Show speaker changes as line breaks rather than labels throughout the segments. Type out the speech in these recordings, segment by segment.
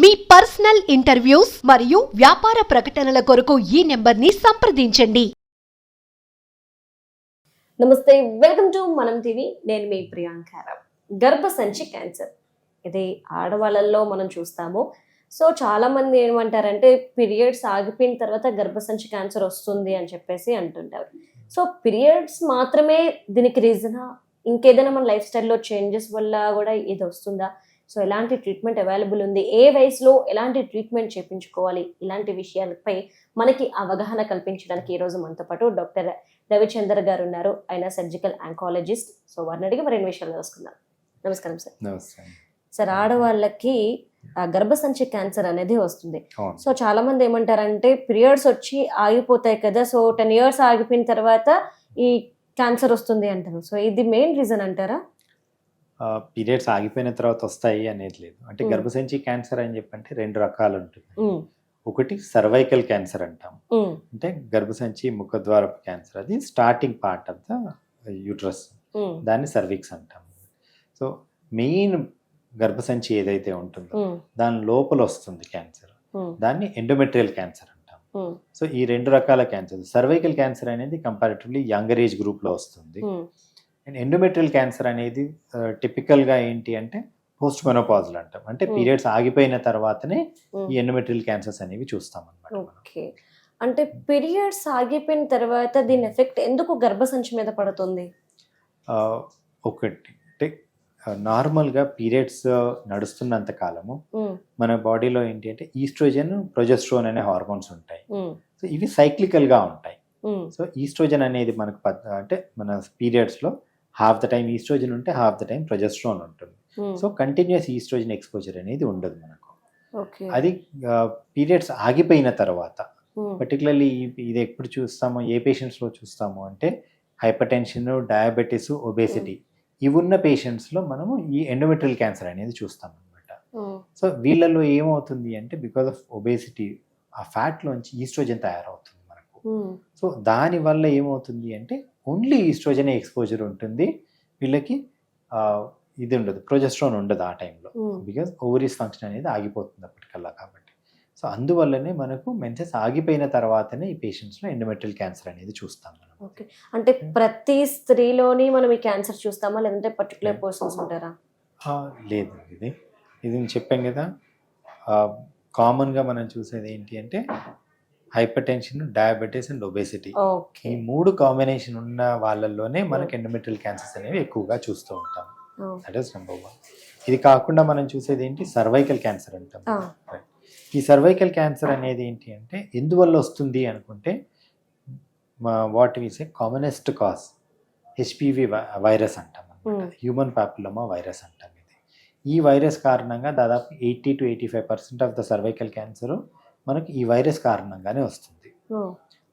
మీ personal interviews మరియు వ్యాపార ప్రకటనల కొరకు ఈ నెంబర్ని సంప్రదించండి.
నమస్తే వెల్కమ్ టు మనం టీవీ. నేను మీ ప్రియాంకారావు గర్భసంచి క్యాన్సర్. ఇది ఆడవాళ్ళల్లో మనం చూస్తాము. సో చాలా మంది ఏమంటారంటే పీరియడ్స్ ఆగిపోయిన తర్వాత గర్భసంచి క్యాన్సర్ వస్తుంది అని చెప్పేసి అంటుంటారు. సో పీరియడ్స్ మాత్రమే దీనికి రీజనా? ఇంకేదైనా మన లైఫ్ స్టైల్లో చేంజెస్ వల్ల కూడా ఇది వస్తుందా? సో ఎలాంటి ట్రీట్మెంట్ అవైలబుల్ ఉంది? ఏ వయసులో ఎలాంటి ట్రీట్మెంట్ చేయించుకోవాలి ఇలాంటి విషయాలపై మనకి అవగాహన కల్పించడానికి ఈరోజు మనతో పాటు డాక్టర్ రవిచందర్ గారు ఉన్నారు. ఆయన సర్జికల్ ఆంకాలజిస్ట్ సో వారిని అడిగి మరిన్ని విషయాలు తెలుసుకుందాం. నమస్కారం సార్. సార్ ఆడవాళ్ళకి గర్భసంచి క్యాన్సర్ అనేది వస్తుంది. సో చాలా మంది ఏమంటారంటే పీరియడ్స్ వచ్చి ఆగిపోతాయి కదా సో టెన్ ఇయర్స్ ఆగిపోయిన తర్వాత ఈ క్యాన్సర్ వస్తుంది అంటారు. సో ఇది మెయిన్ రీజన్ అంటారా?
పీరియడ్స్ ఆగిపోయిన తర్వాత వస్తాయి అనేది లేదు. అంటే. గర్భసంచి క్యాన్సర్ అని చెప్పంటే రెండు రకాలు ఉంటుంది ఒకటి సర్వైకల్ క్యాన్సర్ అంటాం. అంటే గర్భసంచి ముఖద్వారపు క్యాన్సర్ అది starting part of the uterus దాన్ని సర్విక్స్ అంటాం. సో మెయిన్ గర్భసంచి ఏదైతే ఉంటుందో దాని లోపల వస్తుంది క్యాన్సర్ దాన్ని ఎండోమెట్రియల్ క్యాన్సర్ అంటాం. సో ఈ రెండు రకాల క్యాన్సర్ సర్వైకల్ క్యాన్సర్ అనేది కంపారిటివ్లీ యంగర్ ఏజ్ గ్రూప్లో వస్తుంది. ఎండోమెట్రియల్ క్యాన్సర్ అనేది టిపికల్గా ఏంటి అంటే పోస్ట్ మెనోపాజల్ అంటాం. అంటే
Hmm.
పీరియడ్స్ ఆగిపోయిన తర్వాతనే
ఉమ్.
ఈ ఎండోమెట్రియల్ క్యాన్సర్స్ అనేవి చూస్తాం అనమాట
ఓకే అంటే పీరియడ్స్ ఆగిపోయిన తర్వాత దీని ఎఫెక్ట్ ఎందుకు గర్భసంచి మీద పడుతుంది?
ఒకటి. అంటే నార్మల్గా పీరియడ్స్ నడుస్తున్నంత కాలము
ఉమ్, మన
బాడీలో ఏంటి అంటే ఈస్ట్రోజన్ ప్రొజెస్ట్రోన్ అనే హార్మోన్స్ ఉంటాయి. సో ఇవి సైక్లికల్గా ఉంటాయి. సో ఈస్ట్రోజన్ అనేది మనకు అంటే మన పీరియడ్స్లో హాఫ్ ద టైం ఈస్ట్రోజన్ ఉంటే హాఫ్ ద టైం ప్రొజెస్ట్రోన్ ఉంటుంది.
Um,
so continuous oestrogen exposure అనేది ఉండదు మనకు.
ఓకే.
అది పీరియడ్స్ ఆగిపోయిన తర్వాత
ఉమ్,
పర్టికులర్లీ ఇది ఎప్పుడు చూస్తాము ఏ పేషెంట్స్లో చూస్తాము అంటే హైపర్ టెన్షన్ డయాబెటీస్ ఒబేసిటీ ఇవి ఉన్న పేషెంట్స్లో మనము ఈ ఎండోమెట్రియల్ క్యాన్సర్ అనేది చూస్తాం అనమాట సో వీళ్ళల్లో ఏమవుతుంది అంటే బికాస్ ఆఫ్ ఒబేసిటీ ఆ ఫ్యాట్లోంచి ఈస్ట్రోజన్ తయారవుతుంది మనకు. సో దానివల్ల ఏమవుతుంది అంటే ఓన్లీ ఈస్ట్రోజన్ ఎక్స్పోజర్ ఉంటుంది. వీళ్ళకి ఇది ఉండదు. ప్రొజెస్ట్రాన్ ఉండదు ఆ టైంలో బికాజ్ ఓవరీస్ ఫంక్షన్ అనేది ఆగిపోతుంది అప్పటికల్లా కాబట్టి. సో అందువల్లనే మనకు మెన్సెస్ ఆగిపోయిన తర్వాతనే ఈ పేషెంట్స్లో ఎండోమెట్రియల్ క్యాన్సర్ అనేది చూస్తాం మనం.
ఓకే అంటే ప్రతి స్త్రీలోని మనం ఈ క్యాన్సర్ చూస్తామా? లేదంటే పర్టికులర్ పర్సన్స్ ఉంటారా?
ఆ, లేదు ఇది. ఇది నేను చెప్పాను కదా. కామన్గా మనం చూసేది ఏంటి అంటే hypertension diabetes and obesity. ఈ మూడు కాంబినేషన్ ఉన్న వాళ్ళల్లోనే మనకి ఎండోమెట్రియల్ క్యాన్సర్స్ అనేవి ఎక్కువగా చూస్తూ ఉంటాం. దట్ ఈస్ నెంబర్ వన్ ఇది కాకుండా మనం చూసేది ఏంటి? సర్వైకల్ క్యాన్సర్ అంటాం. ఈ సర్వైకల్ క్యాన్సర్ అనేది ఏంటి అంటే ఎందువల్ల వస్తుంది అనుకుంటే what we say commonest cause HPV virus అంటాం అనమాట. హ్యూమన్ పాపులమా వైరస్ అంటాం ఇది. ఈ వైరస్ కారణంగా దాదాపు eighty to eighty five percent of the cervical cancer మనకి ఈ వైరస్ కారణంగానే వస్తుంది.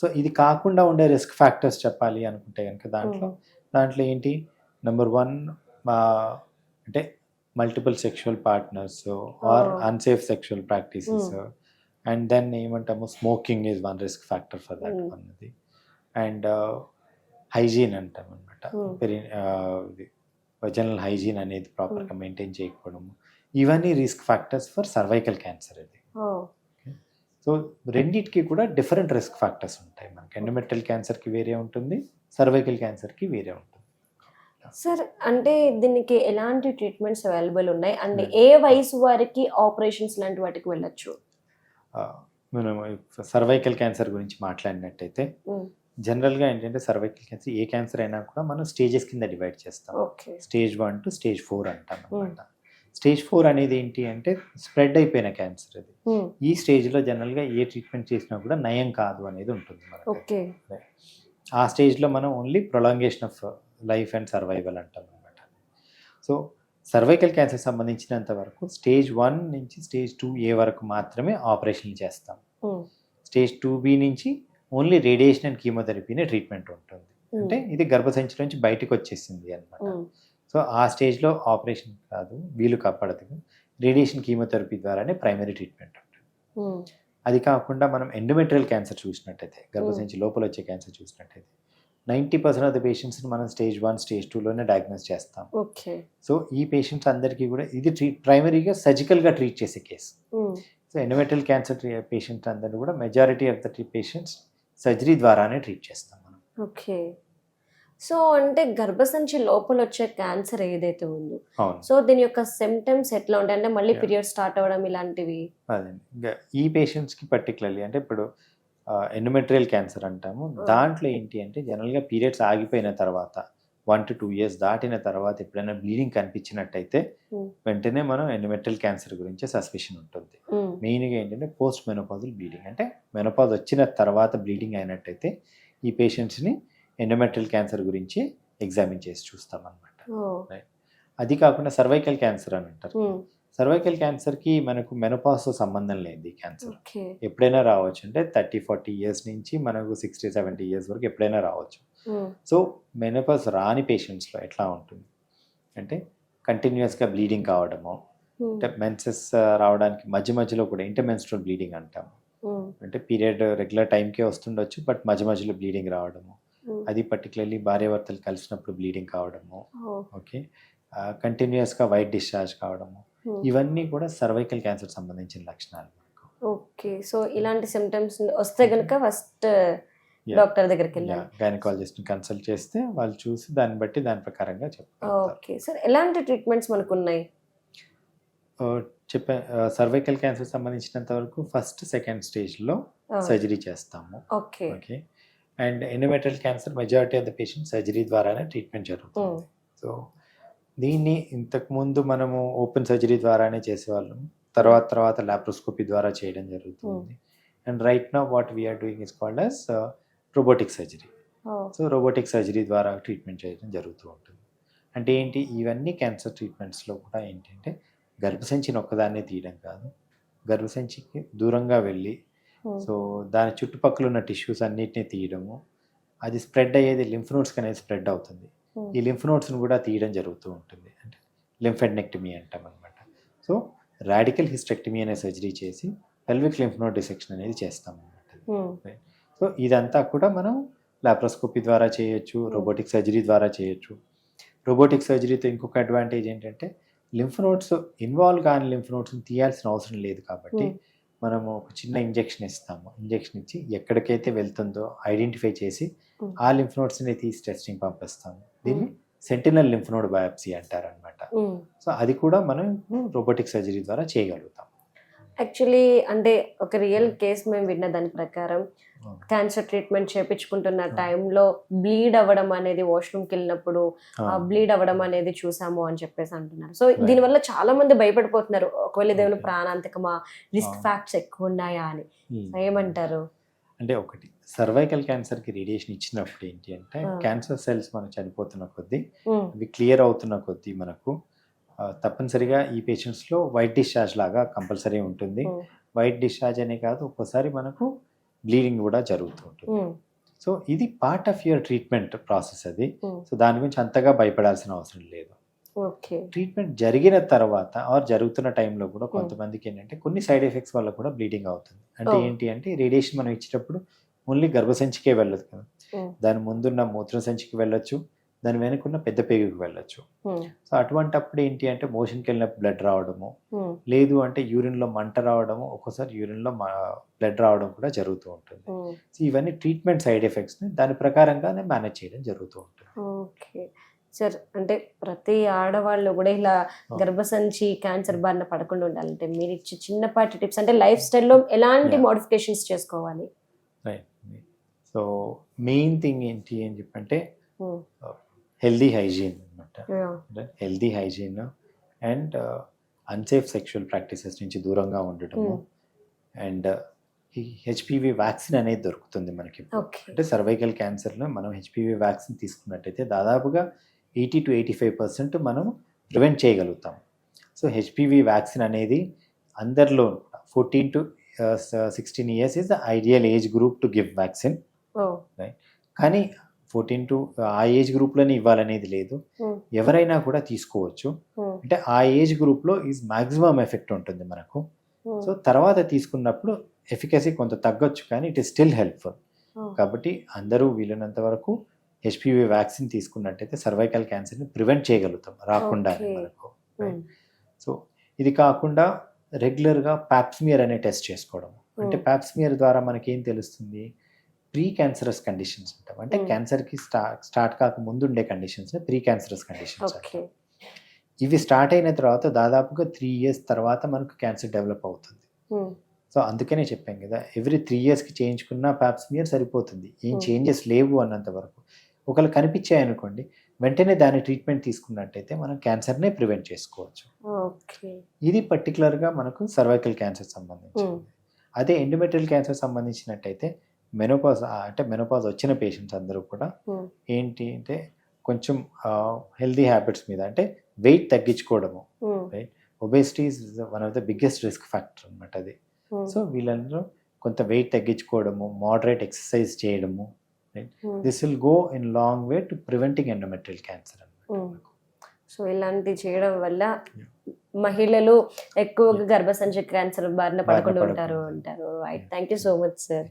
సో ఇది కాకుండా ఉండే రిస్క్ ఫ్యాక్టర్స్ చెప్పాలి అనుకుంటే కనుక దాంట్లో దాంట్లో ఏంటి? నెంబర్ వన్ అంటే multiple sexual partners or. Unsafe sexual practices. And then ఏమంటాము? Smoking is one risk factor for that. అన్నది. అండ్ హైజీన్ అంటాం అనమాట. పెరి వజనల్ హైజీన్ అనేది ప్రాపర్గా మెయింటైన్ చేయకపోవడము. ఇవన్నీ risk factors for cervical cancer ఇది సో రెండిటికి కూడా డిఫరెంట్ రిస్క్ ఫ్యాక్టర్స్ ఉంటాయి మనకి. ఎండోమెట్రియల్ క్యాన్సర్కి వేరే ఉంటుంది సర్వైకల్ క్యాన్సర్కి వేరే ఉంటుంది.
సార్ అంటే దీనికి ఎలాంటి ట్రీట్మెంట్స్ అవైలబుల్ ఉన్నాయి? And
Hmm.
ఏ వయసు వారికి ఆపరేషన్స్ లాంటి వాటికి వెళ్ళొచ్చు?
ఆ, మనం సర్వైకల్ క్యాన్సర్ గురించి మాట్లాడినట్టయితే. జనరల్గా ఏంటంటే సర్వైకల్ క్యాన్సర్ ఏ క్యాన్సర్ అయినా కూడా మనం స్టేజెస్ కింద డివైడ్ చేస్తాం.
Okay
stage one to stage four అంటాం అనమాట స్టేజ్ ఫోర్ అనేది ఏంటి అంటే స్ప్రెడ్ అయిపోయిన క్యాన్సర్ అది. ఈ స్టేజ్లో జనరల్గా ఏ ట్రీట్మెంట్ చేసినా కూడా నయం కాదు అనేది ఉంటుంది మనకి
ఓకే
ఆ స్టేజ్లో మనం only prolongation of life and survival అంటాం అనమాట సో సర్వైకల్ క్యాన్సర్ సంబంధించినంత వరకు స్టేజ్ వన్ నుంచి స్టేజ్ టూ ఏ వరకు మాత్రమే ఆపరేషన్ చేస్తాం. స్టేజ్ టూ బి నుంచి ఓన్లీ రేడియేషన్ అండ్ కీమోథెరపీనే ట్రీట్మెంట్ ఉంటుంది. అంటే ఇది గర్భసంచి నుంచి బయటకు వచ్చేసింది అనమాట సో ఆ స్టేజ్లో ఆపరేషన్ కాదు వీలు కాపాడదు. రేడియేషన్ కీమోథెరపీ ద్వారానే ప్రైమరీ ట్రీట్మెంట్ ఉంటుంది. అది కాకుండా మనం ఎండోమెట్రియల్ క్యాన్సర్ చూసినట్టయితే గర్భసంచి లోపల వచ్చే క్యాన్సర్ చూసినట్టయితే నైంటీ పర్సెంట్ ఆఫ్ ద పేషెంట్స్ని మనం స్టేజ్ వన్ స్టేజ్ టూలోనే డయాగ్నోస్ చేస్తాం.
ఓకే.
సో ఈ పేషెంట్స్ అందరికీ కూడా ఇది ట్రీట్ ప్రైమరీగా సర్జికల్గా ట్రీట్ చేసే case. So endometrial cancer patient అందరినీ కూడా majority of the patients surgery ద్వారానే ట్రీట్ చేస్తాం మనం.
ఓకే. సో అంటే గర్భసంచి లోపల వచ్చే క్యాన్సర్ ఏదైతే ఉందో. సో దీని యొక్క సిమ్టమ్స్ ఎట్లా ఉంటాయి? అంటే మళ్ళీ. పీరియడ్ స్టార్ట్ అవ్వడం ఇలాంటివి?
అదే. ఇంకా ఈ పేషెంట్స్కి పర్టికులర్లీ అంటే ఇప్పుడు ఎండోమెట్రియల్ క్యాన్సర్ అంటాము. దాంట్లో ఏంటి అంటే జనరల్గా పీరియడ్స్ ఆగిపోయిన తర్వాత వన్ టు టూ ఇయర్స్ దాటిన తర్వాత ఎప్పుడైనా బ్లీడింగ్ కనిపించినట్టయితే
Hmm.
వెంటనే మనం ఎండోమెట్రియల్ క్యాన్సర్ గురించి సస్పెషన్ ఉంటుంది.
ఉమ్,
మెయిన్గా ఏంటంటే పోస్ట్ మెనోపాజల్ బ్లీడింగ్ అంటే మెనోపాజ్ వచ్చిన తర్వాత బ్లీడింగ్ అయినట్టయితే ఈ పేషెంట్స్ని ఎండోమెట్రియల్ క్యాన్సర్ గురించి ఎగ్జామిన్ చేసి చూస్తాం అనమాట అది కాకుండా సర్వైకల్ క్యాన్సర్ అని అంటారు సర్వైకల్ క్యాన్సర్కి మనకు మెనోపాజ్తో సంబంధం లేదు ఈ క్యాన్సర్ ఎప్పుడైనా రావచ్చు. అంటే థర్టీ ఫార్టీ ఇయర్స్ నుంచి మనకు సిక్స్టీ సెవెంటీ ఇయర్స్ వరకు ఎప్పుడైనా రావచ్చు. సో మెనోపాజ్ రాని పేషెంట్స్లో ఎట్లా ఉంటుంది? అంటే కంటిన్యూస్గా బ్లీడింగ్ కావడము.
ఉమ్,
అంటే మెన్సెస్ రావడానికి మధ్య మధ్యలో కూడా ఇంటర్మెన్స్ట్రల్ బ్లీడింగ్ అంటాము. అంటే పీరియడ్ రెగ్యులర్ టైంకే వస్తుండొచ్చు బట్ మధ్య మధ్యలో బ్లీడింగ్ రావడము. అది పర్టికులర్లీ భార్యాభర్తలు కలిసినప్పుడు బ్లీడింగ్ కావడము ఓకే కంటిన్యూస్గా వైట్ డిశ్చార్జ్ కావడము
ఉమ్,
ఇవన్నీ కూడా సర్వైకల్ క్యాన్సర్ సంబంధించిన లక్షణాలు
ఓకే సో ఇలాంటి సిమ్టమ్స్ వస్తే గనుక ఫస్ట్. డాక్టర్ దగ్గరికి వెళ్ళాలి.
గైనకాలజిస్ట్ని కన్సల్ట్ చేస్తే వాళ్ళు చూసి దాన్ని బట్టి దాని ప్రకారంగా చెప్తారు
ఓకే సార్ ఎలాంటి ట్రీట్మెంట్స్ మనకు ఉన్నాయి?
చెప్పే సర్వైకల్ క్యాన్సర్ సంబంధించినంత వరకు ఫస్ట్ సెకండ్ స్టేజ్లో సర్జరీ చేస్తాము.
Okay
okay and endometrial cancer majority of the patient surgery ద్వారానే ట్రీట్మెంట్ జరుగుతుంది. సో దీన్ని ఇంతకు ముందు మనము ఓపెన్ సర్జరీ ద్వారానే చేసేవాళ్ళం. తర్వాత తర్వాత లాప్రోస్కోపీ ద్వారా చేయడం జరుగుతుంది. And right now what we're doing is called as robotic surgery.
Oh,
so robotic surgery ద్వారా ట్రీట్మెంట్ చేయడం జరుగుతూ ఉంటుంది. అంటే ఏంటి ఇవన్నీ క్యాన్సర్ ట్రీట్మెంట్స్లో కూడా ఏంటంటే గర్భసంచిని ఒక్కదాన్నే తీయడం కాదు. గర్భసంచికి దూరంగా వెళ్ళి సో దాని చుట్టుపక్కల ఉన్న టిష్యూస్ అన్నిటిని తీయడము. అది స్ప్రెడ్ అయ్యేది లింఫ్ నోట్స్కి అనేది స్ప్రెడ్ అవుతుంది. ఈ లింఫ్ నోట్స్ని కూడా తీయడం జరుగుతూ ఉంటుంది. అంటే లింఫెడ్నెక్టమీ అంటాం అనమాట సో రాడికల్ హిస్టెక్టమీ అనే సర్జరీ చేసి పెల్విక్ లింఫ్ నోట్ డిసెక్షన్ అనేది చేస్తాం అనమాట సో ఇదంతా కూడా మనం లాప్రోస్కోపీ ద్వారా చేయొచ్చు రోబోటిక్ సర్జరీ ద్వారా చేయొచ్చు. రోబోటిక్ సర్జరీతో ఇంకొక అడ్వాంటేజ్ ఏంటంటే లింఫ్ నోట్స్ ఇన్వాల్వ్ కాని లింఫ్ నోట్స్ని తీయాల్సిన అవసరం లేదు కాబట్టి మనము ఒక చిన్న ఇంజెక్షన్ ఇస్తాము. ఇంజెక్షన్ ఇచ్చి ఎక్కడికైతే వెళ్తుందో ఐడెంటిఫై చేసి. ఆ లింఫ్ నోట్స్ని తీసి టెస్టింగ్ పంపిస్తాము. దీన్ని సెంటినల్ లింఫ్ నోడ్ బయాప్సీ అంటారనమాట. సో అది కూడా మనం రోబోటిక్ సర్జరీ ద్వారా చేయగలుగుతాం.
యాక్చువల్లీ అంటే ఒక రియల్ కేస్ మేము విన్న దాని ప్రకారం క్యాన్సర్ ట్రీట్మెంట్ చేపించుకుంటున్న
Hmm.
టైంలో బ్లీడ్ అవ్వడం అనేది వాష్రూమ్కి వెళ్ళినప్పుడు బ్లీడ్ అవ్వడం అనేది చూసాము అని చెప్పేసి అంటున్నారు సో దీనివల్ల చాలా మంది భయపడిపోతున్నారు ఒకవేళ
Okay.
ప్రాణాంతకమా రిస్క్. ఫ్యాక్ట్స్ ఎక్కువ ఉన్నాయా అని
Hmm.
ఏమంటారు
అంటే ఒకటి సర్వైకల్ క్యాన్సర్కి రేడియేషన్ ఇచ్చినప్పుడు ఏంటి అంటే. క్యాన్సర్ సెల్స్ మనం చనిపోతున్న కొద్దీ అవి క్లియర్ అవుతున్న కొద్దీ మనకు తప్పనిసరిగా ఈ పేషెంట్స్లో వైట్ డిశ్చార్జ్ లాగా కంపల్సరీ ఉంటుంది. వైట్ డిశ్చార్జ్ అనే కాదు ఒక్కోసారి మనకు బ్లీడింగ్ కూడా జరుగుతూ ఉంటుంది. సో ఇది part of your treatment process అది. సో దాని గురించి అంతగా భయపడాల్సిన అవసరం లేదు.
ఓకే.
ట్రీట్మెంట్ జరిగిన తర్వాత ఆర్ జరుగుతున్న టైంలో కూడా కొంతమందికి ఏంటంటే కొన్ని సైడ్ ఎఫెక్ట్స్ వల్ల కూడా బ్లీడింగ్ అవుతుంది. అంటే. ఏంటి అంటే రేడియేషన్ మనం ఇచ్చేటప్పుడు ఓన్లీ గర్భసంచికే వెళ్ళదు కదా. దాని ముందున్న మూత్ర సంచికి వెళ్ళొచ్చు. దాని వెనుకున్న పెద్ద పేగుకి వెళ్ళొచ్చు. సో అటువంటప్పుడు ఏంటి అంటే మోషన్కి వెళ్ళినప్పుడు బ్లడ్ రావడము లేదు అంటే యూరిన్లో మంట రావడము ఒక్కోసారి యూరిన్లో బ్లడ్ రావడం కూడా జరుగుతూ ఉంటుంది. సో ఇవన్నీ ట్రీట్మెంట్ సైడ్ ఎఫెక్ట్స్ని దాని ప్రకారంగానే మేనేజ్ చేయడం జరుగుతూ ఉంటుంది.
ఓకే. సార్ అంటే ప్రతి ఆడవాళ్ళు కూడా ఇలా గర్భసంచి క్యాన్సర్ బారిన పడకుండా ఉండాలంటే మీరు ఇచ్చే చిన్నపాటి టిప్స్ అంటే లైఫ్ స్టైల్లో ఎలాంటి. మోడిఫికేషన్స్ చేసుకోవాలి?
సో మెయిన్ థింగ్ ఏంటి అని చెప్పంటే హెల్దీ హైజీన్ అనమాట healthy hygiene and unsafe sexual practices నుంచి దూరంగా ఉండటము.
Hmm.
అండ్ ఈ హెచ్పివి వ్యాక్సిన్ అనేది దొరుకుతుంది మనకి అంటే సర్వైకల్ క్యాన్సర్లో మనం హెచ్పివి వ్యాక్సిన్ తీసుకున్నట్టయితే దాదాపుగా eighty to eighty five percent మనం ప్రివెంట్ చేయగలుగుతాం సో హెచ్పివి వ్యాక్సిన్ అనేది అందరిలో fourteen to sixteen years is the ideal age group to give vaccine కానీ ఫోర్టీన్ టు ఆ ఏజ్ గ్రూప్లోనే ఇవ్వాలనేది లేదు. ఎవరైనా కూడా తీసుకోవచ్చు. అంటే ఆ ఏజ్ గ్రూప్లో ఈజ్ మాక్సిమం ఎఫెక్ట్ ఉంటుంది మనకు. సో తర్వాత తీసుకున్నప్పుడు ఎఫికసీ కొంత తగ్గొచ్చు కానీ ఇట్ ఈస్ స్టిల్ హెల్ప్ఫుల్. కాబట్టి అందరూ వీలైనంత వరకు హెచ్పివి వ్యాక్సిన్ తీసుకున్నట్టయితే సర్వైకల్ క్యాన్సర్ని ప్రివెంట్ చేయగలుగుతాం రాకుండా. మనకు సో ఇది కాకుండా రెగ్యులర్గా ప్యాప్స్మియర్ అనే టెస్ట్ చేసుకోవడం అంటే. ప్యాప్స్మియర్ ద్వారా మనకి ఏం తెలుస్తుంది? ప్రీ క్యాన్సరస్ కండిషన్స్ అంటే
Hmm.
క్యాన్సర్కి స్టా స్టార్ట్ కాక ముందు ఉండే conditions pre cancerous conditions
okay
ఇవి స్టార్ట్ అయిన తర్వాత దాదాపుగా త్రీ ఇయర్స్ తర్వాత మనకు క్యాన్సర్ డెవలప్ అవుతుంది. సో అందుకనే చెప్పాం కదా ఎవ్రీ త్రీ ఇయర్స్కి చేయించుకున్న ప్యాప్స్మియర్ సరిపోతుంది. ఏం
Hmm.
చేంజెస్ లేవు అన్నంత వరకు. ఒకవేళ కనిపించాయి అనుకోండి వెంటనే దాని ట్రీట్మెంట్ తీసుకున్నట్టయితే మనం క్యాన్సర్నే ప్రివెంట్ చేసుకోవచ్చు.
ఓకే
ఇది పర్టికులర్గా మనకు సర్వైకల్ క్యాన్సర్ సంబంధించింది.
Hmm.
అదే ఎండోమెట్రియల్ క్యాన్సర్ సంబంధించినట్టయితే మెనోపాజ్ అంటే మెనోపాజ్ వచ్చిన పేషెంట్స్ అందరూ కూడా. ఏంటి అంటే కొంచెం హెల్దీ హ్యాబిట్స్ మీద అంటే వెయిట్ తగ్గించుకోవడము
ఉమ్,
obesity is one of the biggest risk factor అనమాట అది. సో వీళ్ళందరూ కొంత వెయిట్ తగ్గించుకోవడము మోడరేట్ ఎక్సర్సైజ్ చేయడము
ఉమ్.
This will go in long way to preventing endometrial cancer.
So ఇలాంటి చేయడం వల్ల. మహిళలు ఎక్కువగా గర్భసంచి క్యాన్సర్ బారిన పడకుండా ఉంటారు. అంటారు. Right thank you so much sir